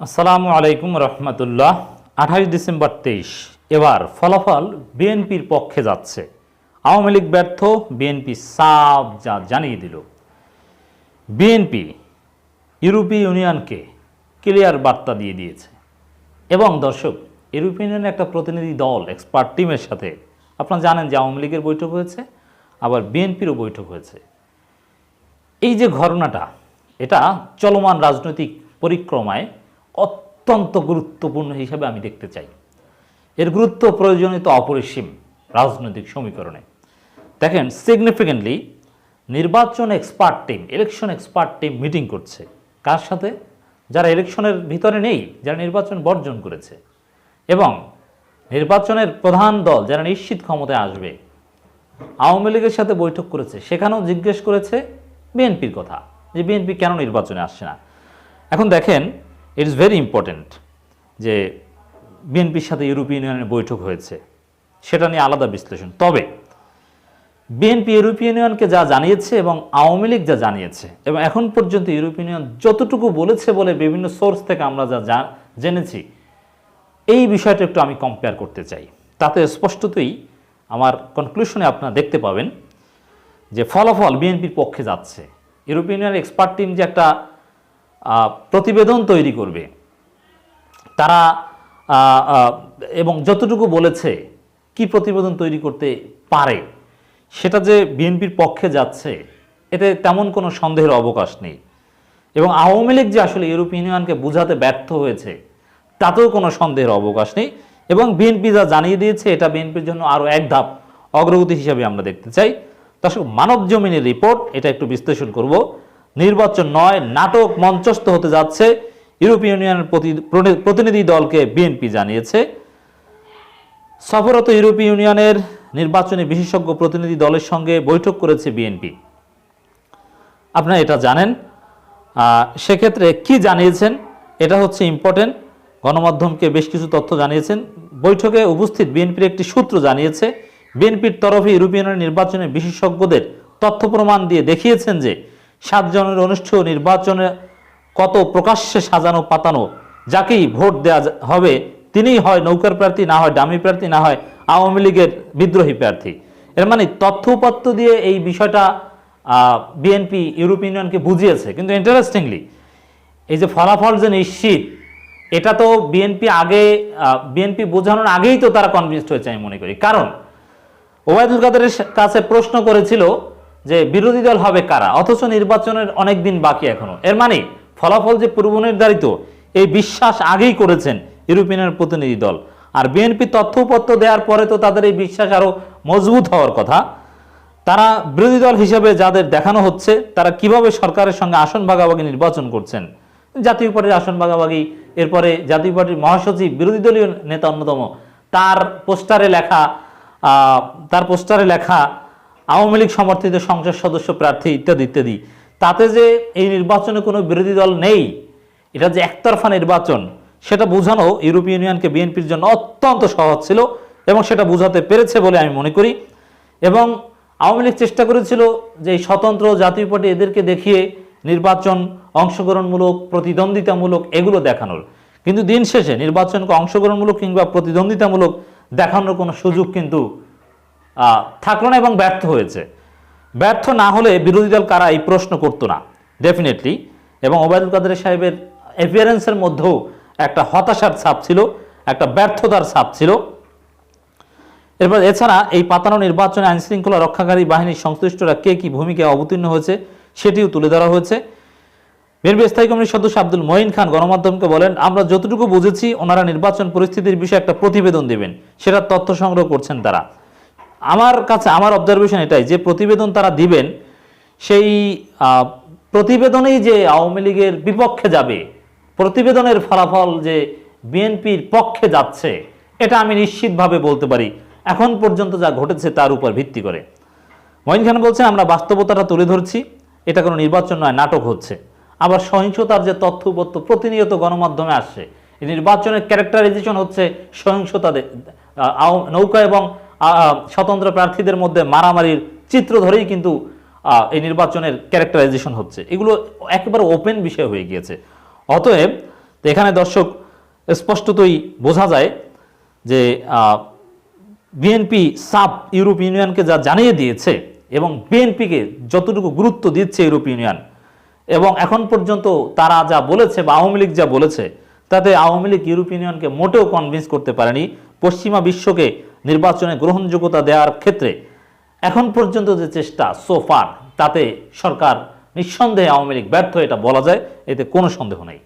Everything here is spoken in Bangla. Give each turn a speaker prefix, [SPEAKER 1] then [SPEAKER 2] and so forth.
[SPEAKER 1] আসসালামু আলাইকুম রহমতুল্লাহ। আঠাশ ডিসেম্বর তেইশ। এবার ফলাফল বিএনপির পক্ষে যাচ্ছে। আওয়ামী লীগ ব্যর্থ, বিএনপি সাফ যা জানিয়ে দিল। বিএনপি, ইউরোপীয় ইউনিয়নকে ক্লিয়ার বার্তা দিয়ে দিয়েছে। এবং দর্শক, ইউরোপীয় ইউনিয়নের একটা প্রতিনিধি দল, এক্সপার্ট টিমের সাথে, আপনারা জানেন যে আওয়ামী লীগের বৈঠক হয়েছে, আবার বিএনপিরও বৈঠক হয়েছে। এই যে ঘটনাটা, এটা চলমান রাজনৈতিক পরিক্রমায় অত্যন্ত গুরুত্বপূর্ণ হিসাবে আমি দেখতে চাই। এর গুরুত্ব প্রয়োজনীয়তা অপরিসীম রাজনৈতিক সমীকরণে। দেখেন সিগনিফিকেন্টলি নির্বাচন expert team election expert team meeting করছে। কার সাথে? যারা ইলেকশনের ভিতরে নেই, যারা নির্বাচন বর্জন করেছে। এবং নির্বাচনের প্রধান দল যারা নিশ্চিত ক্ষমতায় আসবে, আওয়ামী লীগের সাথে বৈঠক করেছে, সেখানেও জিজ্ঞেস করেছে বিএনপির কথা। যে বিএনপি কেন নির্বাচনে আসছে না? এখন দেখেন ইট ইজ ভেরি ইম্পর্ট্যান্ট যে বিএনপির সাথে ইউরোপীয় ইউনিয়নের বৈঠক হয়েছে। সেটা নিয়ে আলাদা বিশ্লেষণ। তবে বিএনপি ইউরোপীয় ইউনিয়নকে যা জানিয়েছে এবং আওয়ামী লীগ যা জানিয়েছে এবং এখন পর্যন্ত ইউরোপীয় ইউনিয়ন যতটুকু বলেছে বলে বিভিন্ন সোর্স থেকে আমরা যা জেনেছি, এই বিষয়টা একটু আমি কম্পেয়ার করতে চাই। তাতে স্পষ্টতই আমার কনক্লুশনে আপনারা দেখতে পাবেন যে ফলাফল বিএনপির পক্ষে যাচ্ছে। ইউরোপিয়ান ইউনিয়নের এক্সপার্ট টিম যে একটা প্রতিবেদন তৈরি করবে। তারা এবং যতটুকু বলেছে, কি প্রতিবেদন তৈরি করতে পারে, সেটা যে বিএনপির পক্ষে যাচ্ছে, এতে তেমন কোনো সন্দেহের অবকাশ নেই। এবং আওয়ামী লীগ যে আসলে ইউরোপীয় ইউনিয়নকে বোঝাতে ব্যর্থ হয়েছে, তাতেও কোনো সন্দেহের অবকাশ নেই। এবং বিএনপি যা জানিয়ে দিয়েছে, এটা বিএনপির জন্য আরও এক ধাপ অগ্রগতি হিসাবে আমরা দেখতে চাই। দর্শক মানব জমিনের রিপোর্ট, এটা একটু বিশ্লেষণ করব। নির্বাচন নয়, নাটক মঞ্চস্থ হতে যাচ্ছে। ইউরোপীয় ইউনিয়নের প্রতি- প্রতি- প্রতিনিধি দলকে বিএনপি জানিয়েছে। সফরত ইউরোপীয় ইউনিয়নের নির্বাচনী বিশেষজ্ঞ প্রতিনিধি দলের সঙ্গে বৈঠক করেছে বিএনপি। আপনারা এটা জানেন। সেক্ষেত্রে কি জানিয়েছেন? এটা হচ্ছে ইম্পর্টেন্ট গণমাধ্যমকে বেশ কিছু তথ্য জানিয়েছেন। বৈঠকে উপস্থিত বিএনপির একটি সূত্র জানিয়েছে, বিএনপির তরফে ইউরোপিয়ানের নির্বাচনে বিশেষজ্ঞদের তথ্য প্রমাণ দিয়ে দেখিয়েছেন যে সাত জনের অনুষ্ঠেয় নির্বাচনে কত প্রকাশ্যে সাজানো পাতানো, যাকেই ভোট দেওয়া হবে, তিনিই হয় নৌকার প্রার্থী, না হয় ডামি প্রার্থী, না হয় আওয়ামী লীগের বিদ্রোহী প্রার্থী। এর মানে তথ্য উপাত্ত দিয়ে এই বিষয়টা বিএনপি ইউরোপিয়ান ইউনিয়নকে বুঝিয়েছে। কিন্তু ইন্টারেস্টিংলি এই যে ফলাফল যে নিশ্চিত, এটা তো বিএনপি আগে বিএনপি বোঝানোর আগেই তো তারা কনভিন্সড হয়েছে আমি মনে করি। কারণ ওবায়দুল কাদেরের কাছে প্রশ্ন করেছিল যে বিরোধী দল হবে কারা? অথচ নির্বাচনের অনেক দিন বাকি এখনও। এর মানে ফলাফল যে পূর্ব নির্ধারিত, এই বিশ্বাস আগেই করেছেন ইউরোপিয়ানের প্রতিনিধি দল। আর বিএনপি তথ্যপত্র দেওয়ার পরে তো তাদের এই বিশ্বাস আরও মজবুত হওয়ার কথা। তারা বিরোধী দল হিসেবে যাদের দেখানো হচ্ছে, তারা কীভাবে সরকারের সঙ্গে আসন ভাগাভাগি নির্বাচন করছেন? জাতীয় পার্টির আসন ভাগাভাগি, এরপরে জাতীয় পার্টির মহাসচিব, বিরোধী দলীয় নেতা অন্যতম, তার পোস্টারে লেখা তার পোস্টারে লেখা আওয়ামী লীগ সমর্থিত সংসদ সদস্য প্রার্থী ইত্যাদি ইত্যাদি। তাতে যে এই নির্বাচনে কোনো বিরোধী দল নেই, এটা যে একতরফা নির্বাচন, সেটা বোঝানো ইউরোপীয় ইউনিয়নকে বিএনপির জন্য অত্যন্ত সহজ ছিল এবং সেটা বোঝাতে পেরেছে বলে আমি মনে করি। এবং আওয়ামী লীগ চেষ্টা করেছিল যে এই স্বতন্ত্র জাতীয় পার্টি এদেরকে দেখিয়ে নির্বাচন অংশগ্রহণমূলক, প্রতিদ্বন্দ্বিতামূলক এগুলো দেখানোর। কিন্তু দিন শেষে নির্বাচনকে অংশগ্রহণমূলক কিংবা প্রতিদ্বন্দ্বিতামূলক দেখানোর কোনো সুযোগ কিন্তু থাকল না এবং ব্যর্থ হয়েছে। ব্যর্থ না হলে বিরোধী দল কারা এই প্রশ্ন করতো না? ডেফিনেটলি এবং ওবায়দুল কাদের সাহেবের অ্যাপিয়ারেন্সের মধ্যেও একটা হতাশার ছাপ ছিল, একটা ব্যর্থতার ছাপ ছিল। এরপর এছাড়া এই পাতানো নির্বাচনে আইনশৃঙ্খলা রক্ষাকারী বাহিনীর সংশ্লিষ্টরা কে কি ভূমিকায় অবতীর্ণ হয়েছে সেটিও তুলে ধরা হয়েছে। বিএনপি স্থায়ী কমিটির সদস্য আব্দুল মঈন খান গণমাধ্যমকে বলেন, আমরা যতটুকু বুঝেছি, ওনারা নির্বাচন পরিস্থিতির বিষয়ে একটা প্রতিবেদন দেবেন। সেটার তথ্য সংগ্রহ করছেন তারা। আমার কাছে, আমার অবজারভেশন এটাই যে প্রতিবেদন তারা দিবেন, সেই প্রতিবেদনেই যে আওয়ামী লীগের বিপক্ষে যাবে, প্রতিবেদনের ফলাফল যে বিএনপির পক্ষে যাচ্ছে, এটা আমি নিশ্চিতভাবে বলতে পারি। এখন পর্যন্ত যা ঘটেছে তার উপর ভিত্তি করে। মঈন খান বলছেন আমরা বাস্তবতাটা তুলে ধরছি, এটা কোনো নির্বাচন নয়, নাটক হচ্ছে। আবার সহিংসতার যে তথ্যপত্র প্রতিনিয়ত গণমাধ্যমে আসছে নির্বাচনের ক্যারেক্টারাইজেশন হচ্ছে সহিংসতা নৌকা এবং স্বতন্ত্র প্রার্থীদের মধ্যে মারামারির চিত্র ধরেই কিন্তু এই নির্বাচনের ক্যারেক্টারাইজেশন হচ্ছে। এগুলো একেবারে ওপেন বিষয় হয়ে গিয়েছে। অতএব, এখানে দর্শক, স্পষ্টতই বোঝা যায় যে বিএনপি সাব ইউরোপ ইউনিয়নকে যা জানিয়ে দিয়েছে এবং বিএনপিকে যতটুকু গুরুত্ব দিচ্ছে ইউরোপ ইউনিয়ন, এবং এখন পর্যন্ত তারা যা বলেছে বা আওয়ামী লীগ যা বলেছে, তাতে আওয়ামী লীগ ইউরোপ ইউনিয়নকে মোটেও কনভিন্স করতে পারেনি। পশ্চিমা বিশ্বকে নির্বাচনে গ্রহণযোগ্যতা দেওয়ার ক্ষেত্রে এখন পর্যন্ত যে চেষ্টা সোফার তাতে সরকার নিঃসন্দেহে আওয়ামী লীগ ব্যর্থ, এটা বলা যায়, এতে কোনো সন্দেহ নেই।